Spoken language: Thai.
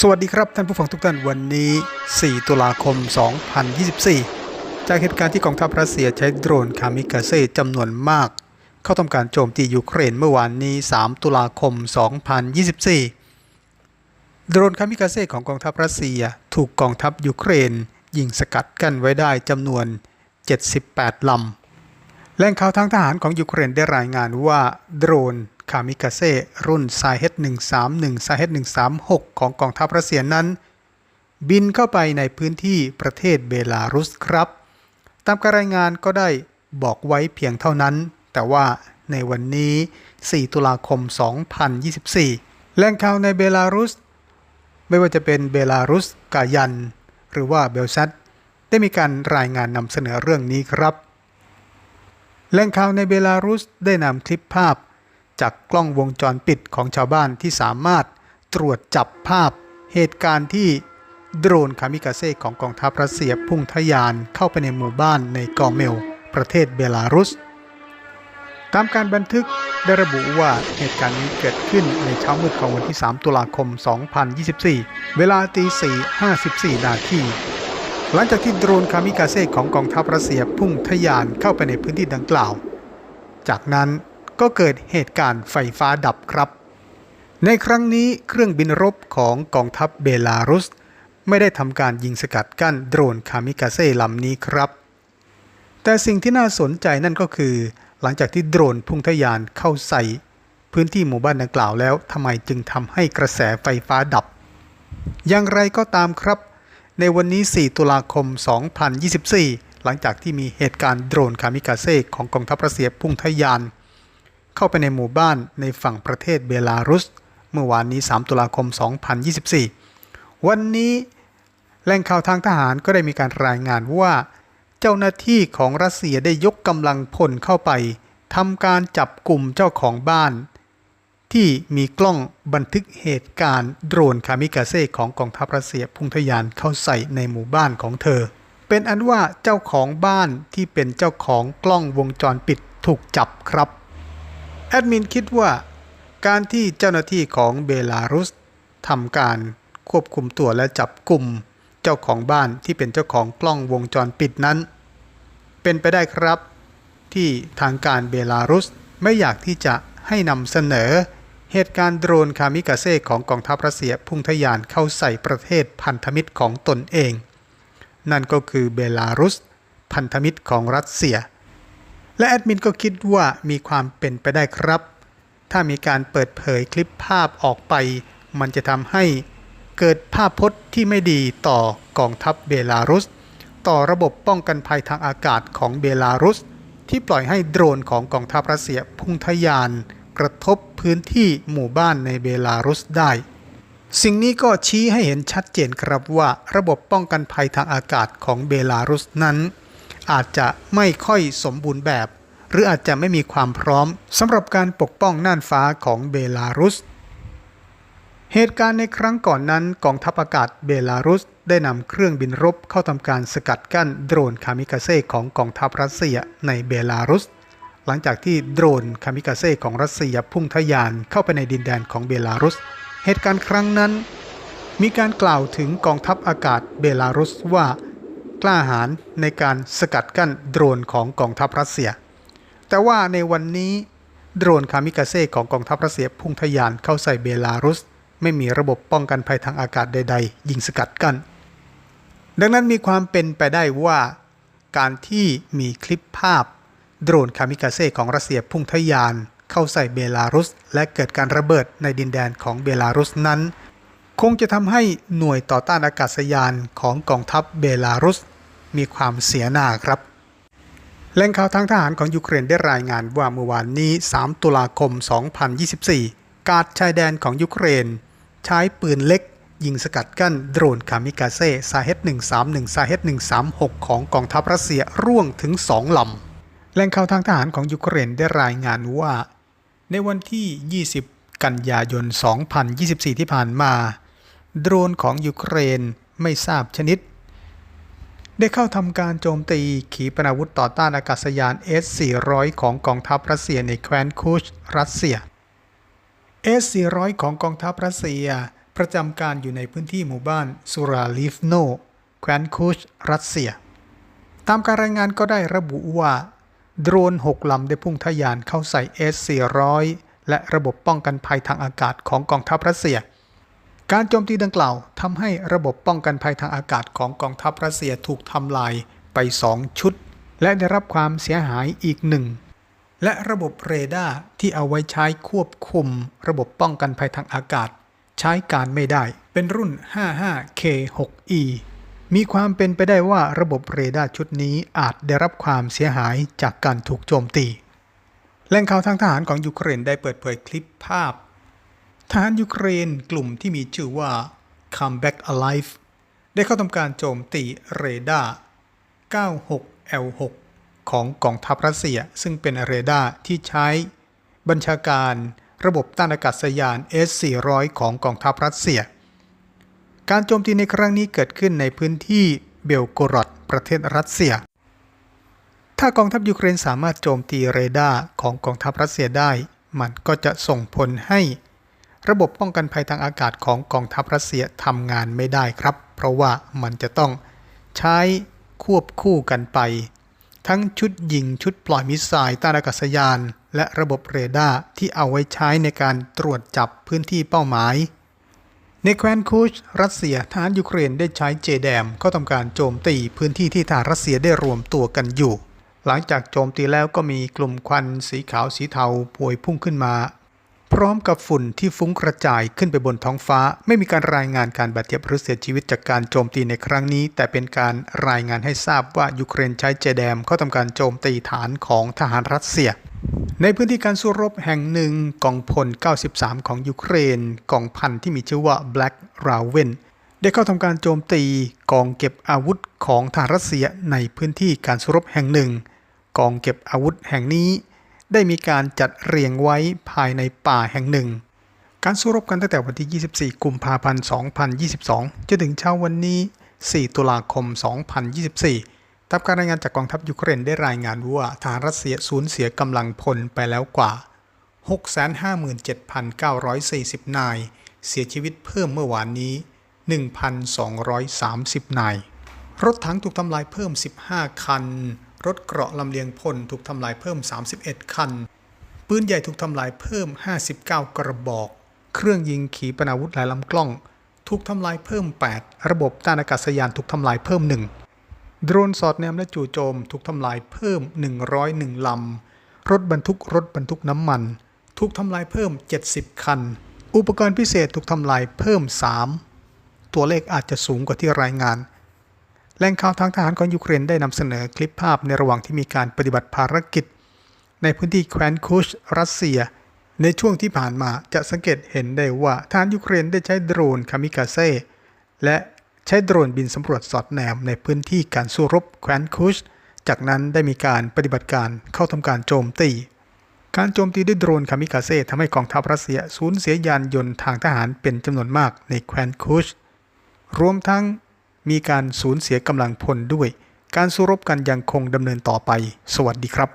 สวัสดีครับท่านผู้ฟังทุกท่านวันนี้ 4 ตุลาคม 2024 จากเหตุการณ์ที่กองทัพรัสเซียใช้โดรนคามิกาเซ่จำนวนมาก เข้าทำการโจมตียูเครนเมื่อวานนี้ 3 ตุลาคม 2024 โดรนคามิกาเซ่ของกองทัพรัสเซียถูกกองทัพยูเครน ยิงสกัดกั้นไว้ได้จำนวน 78 ลำแหล่งข่าวทางทหารของยูเครนได้รายงานว่าโดรน คามิกาเซ่รุ่นซาเฮต131ซาเฮต136 ของกองทัพรัสเซียนั้น บินเข้าไปในพื้นที่ประเทศเบลารุสครับ ตามการรายงานก็ได้บอกไว้เพียงเท่านั้น แต่ว่าในวันนี้ 4 ตุลาคม 2024 แหล่งข่าวในเบลารุส ไม่ว่าจะเป็นเบลารุสกายัน หรือว่าเบลซัตได้มีการรายงานนำเสนอเรื่องนี้ครับ แหล่งข่าวในเบลารุสได้นำคลิปภาพ จากกล้องวงจรปิดของชาวบ้านที่สามารถตรวจจับภาพเหตุการณ์ที่โดรนคามิกาเซ่ของกองทัพรัสเซียพุ่งทะยานเข้าไปในหมู่บ้านในกอเมล ประเทศเบลารุส ตามการบันทึกได้ระบุว่าเหตุการณ์นี้เกิดขึ้นในเช้ามืดของวันที่ 3 ตุลาคม 2024 เวลาตี4 54 นาทีหลังจากที่โดรนคามิกาเซ่ของกองทัพรัสเซียพุ่งทะยานเข้าไปในพื้นที่ดังกล่าว จากนั้น ก็เกิดเหตุการณ์ไฟฟ้าดับครับ ในครั้งนี้เครื่องบินรบของกองทัพเบลารุส ไม่ได้ทำการยิงสกัดกั้นโดรนคามิกาเซ่ลำนี้ครับ แต่สิ่งที่น่าสนใจนั่นก็คือ หลังจากที่โดรนพุ่งทะยานเข้าใส่ พื้นที่หมู่บ้านดังกล่าวแล้วทำไมจึงทำให้กระแสไฟฟ้าดับ อย่างไรก็ตามครับ ในวันนี้ 4 ตุลาคม 2024หลังจากที่มีเหตุการณ์โดรนคามิกาเซ่ของกองทัพรัสเซียพุ่งทะยาน เข้าไปในหมู่บ้านในฝั่งประเทศเบลารุส เมื่อวานนี้ 3 ตุลาคม 2024 วันนี้แหล่งข่าวทางทหารก็ได้มีการรายงานว่าเจ้าหน้าที่ของรัสเซียได้ยกกำลังพลเข้าไปทำการจับกลุ่มเจ้าของบ้าน ที่มีกล้องบันทึกเหตุการณ์โดรนคามิกาเซ่ของกองทัพรัสเซียพุ่งทะยานเข้าใส่ในหมู่บ้านของเธอ เป็นอันว่าเจ้าของบ้านที่เป็นเจ้าของกล้องวงจรปิดถูกจับครับ แอดมินคิดว่า การที่เจ้าหน้าที่ของเบลารุสทำการควบคุมตัวและจับกลุ่มเจ้าของบ้านที่เป็นเจ้าของกล้องวงจรปิดนั้น เป็นไปได้ครับ ที่ทางการเบลารุสไม่อยากที่จะให้นำเสนอ เหตุการณ์โดรนคามิกาเซ่ของกองทัพรัสเซียพุ่งทะยานเข้าใส่ประเทศพันธมิตรของตนเอง นั่นก็คือเบลารุส พันธมิตรของรัสเซีย และแอดมินก็คิดว่ามีความเป็นไปได้ครับ ถ้ามีการเปิดเผยคลิปภาพออกไป มันจะทำให้เกิดภาพพจน์ที่ไม่ดีต่อกองทัพเบลารุส ต่อระบบป้องกันภัยทางอากาศของเบลารุส ที่ปล่อยให้โดรนของกองทัพรัสเซียพุ่งทะยาน กระทบพื้นที่หมู่บ้านในเบลารุสได้ สิ่งนี้ก็ชี้ให้เห็นชัดเจนครับว่าระบบป้องกันภัยทางอากาศของเบลารุสนั้น อาจจะไม่ค่อยสมบูรณ์แบบ หรืออาจจะไม่มีความพร้อมสำหรับการปกป้องน่านฟ้าของเบลารุส เหตุการณ์ในครั้งก่อนนั้นกองทัพอากาศเบลารุสได้นำเครื่องบินรบเข้าทำการสกัดกั้นโดรนคามิกาเซ่ของกองทัพรัสเซียในเบลารุส หลังจากที่โดรนคามิกาเซ่ของรัสเซียพุ่งทะยานเข้าไปในดินแดนของเบลารุส เหตุการณ์ครั้งนั้น มีการกล่าวถึงกองทัพอากาศเบลารุสว่า กล้าหาญในการสกัดกั้นโดรนของกองทัพรัสเซีย แต่ว่าในวันนี้โดรนคามิกาเซ่ของกองทัพรัสเซียพุ่งทะยานเข้าใส่เบลารุส ไม่มีระบบป้องกันภัยทางอากาศใด ๆ ยิงสกัดกั้น ดังนั้นมีความเป็นไปได้ว่า การที่มีคลิปภาพ โดรนคามิกาเซ่ของรัสเซียพุ่งทะยานเข้าใส่เบลารุส และเกิดการระเบิดในดินแดนของเบลารุสนั้น คงจะทำให้หน่วยต่อต้านอากาศยานของกองทัพเบลารุส มีความเสียหน้าครับแหล่งข่าวทางทหารของยูเครนได้รายงานว่าเมื่อวานนี้ 3 ตุลาคม 2024 การชายแดนของยูเครน ใช้ปืนเล็ก ยิงสกัดกั้นโดรนคามิกาเซ่ซาเฮต131ซาเฮต136 ของกองทัพรัสเซียร่วงถึง 2 ลำแหล่งข่าวทางทหารของยูเครนได้รายงานว่า ในวันที่ 20 กันยายน 2024 ที่ผ่านมา โดรนของยูเครนไม่ทราบชนิด ได้เข้าทำการโจมตีขีปนาวุธต่อต้านอากาศยาน S-400 ของกองทัพรัสเซียในแคว้นคูชรัสเซีย S-400 ของกองทัพรัสเซียประจำการอยู่ในพื้นที่หมู่บ้านสุราลิฟโนแคว้นคุชรัสเซีย ตามการรายงานก็ได้ระบุว่าโดรน6ลำได้พุ่งทะยานเข้าใส่ S-400 และระบบป้องกันภัยทางอากาศของกองทัพรัสเซีย การโจมตีดังกล่าวทำให้ระบบป้องกันภัยทางอากาศของกองทัพรัสเซียถูกทำลายไป 2 ชุด และได้รับความเสียหายอีกหนึ่ง และระบบเรดาร์ที่เอาไว้ใช้ควบคุม ระบบป้องกันภัยทางอากาศ ใช้การไม่ได้ เป็นรุ่น 55K6E มีความเป็นไปได้ว่าระบบเรดาร์ชุดนี้อาจได้รับความเสียหายจากการถูกโจมตีแหล่งข่าวทางทหารของยูเครนได้เปิดเผยคลิปภาพ ทหารยูเครนกลุ่มที่มีชื่อว่า Comeback Alive ได้เข้าทำการโจมตีเรดาร์ 96L6 ของกองทัพรัสเซีย ซึ่งเป็นเรดาร์ที่ใช้บัญชาการระบบต้านอากาศยาน S-400 ของกองทัพรัสเซีย การโจมตีในครั้งนี้เกิดขึ้นในพื้นที่เบลโกรดประเทศรัสเซีย ถ้ากองทัพยูเครนสามารถโจมตีเรดาร์ของกองทัพรัสเซียได้ มันก็จะส่งผลให้ ระบบป้องกันภัยทางอากาศของกองทัพรัสเซียทำงานไม่ได้ครับ เพราะว่ามันจะต้องใช้ควบคู่กันไป ทั้งชุดยิงชุดปล่อยมิสไซล์ต้านอากาศยาน และระบบเรดาร์ที่เอาไว้ใช้ในการตรวจจับพื้นที่เป้าหมาย ในแคว้นคูชรัสเซียทหารยูเครนได้ใช้เจแดมเข้าทำการโจมตีพื้นที่ที่ทหารรัสเซียได้รวมตัวกันอยู่ หลังจากโจมตีแล้วก็มีกลุ่มควันสีขาวสีเทาพวยพุ่งขึ้นมา พร้อมกับฝุ่นที่ฟุ้งกระจายขึ้นไปบนท้องฟ้า ไม่มีการรายงานการบาดเจ็บหรือเสียชีวิตจากการโจมตีในครั้งนี้ แต่เป็นการรายงานให้ทราบว่ายูเครนใช้เจแดมเข้าทำการโจมตีฐานของทหารรัสเซียในพื้นที่การสู้รบแห่งหนึ่งกองพล 93 ของยูเครนกองพันที่มีชื่อว่า Black Raven ได้เข้าทำการโจมตีกองเก็บอาวุธของทหารรัสเซียในพื้นที่การสู้รบแห่งหนึ่ง กองเก็บอาวุธแห่งนี้ ได้มีการจัดเรียงไว้ภายในป่าแห่งหนึ่ง การสู้รบกันตั้งแต่วันที่ 24 กุมภาพันธ์ 2022 จนถึงเช้าวันนี้ 4 ตุลาคม 2024 ตามการรายงานจากกองทัพยูเครนได้รายงานว่าทหารรัสเซียสูญเสียกำลังพลไปแล้วกว่า 657,940 นาย เสียชีวิตเพิ่มเมื่อวานนี้ 1,230 นาย รถถังถูกทำลายเพิ่ม 15 คัน รถเกราะลำเลียงพลถูกทำลายเพิ่ม 31 คัน ปืนใหญ่ถูกทำลายเพิ่ม 59 กระบอก เครื่องยิงขีปนาวุธหลายลำกล้อง ถูกทำลายเพิ่ม 8 ระบบต้านอากาศยานถูกทำลายเพิ่ม 1 โดรนสอดแนมและจู่โจมถูกทำลายเพิ่ม 101 ลำ รถบรรทุกรถบรรทุกน้ำมัน ถูกทำลายเพิ่ม 70 คัน อุปกรณ์พิเศษถูกทำลายเพิ่ม 3 ตัวเลขอาจจะสูงกว่าที่รายงาน แหล่งข่าวทางทหารของยูเครนได้นำเสนอคลิปภาพในระหว่างที่มีการปฏิบัติภารกิจ ในพื้นที่แคว้นคุชรัสเซีย ในช่วงที่ผ่านมาจะสังเกตเห็นได้ว่าทหารยูเครนได้ใช้โดรนคามิกาเซ่และใช้โดรนบินสำรวจสอดแนมในพื้นที่การสู้รบแคว้นคุชจากนั้นได้มีการปฏิบัติการเข้าทำการโจมตี การโจมตีด้วยโดรนคามิกาเซ่ทำให้กองทัพรัสเซียสูญเสียยานยนต์ทางทหารเป็นจำนวนมากในแคว้นคุชรวมทั้ง มีการสูญเสียกำลังพลด้วย การสู้รบกันยังคงดำเนินต่อไป สวัสดีครับ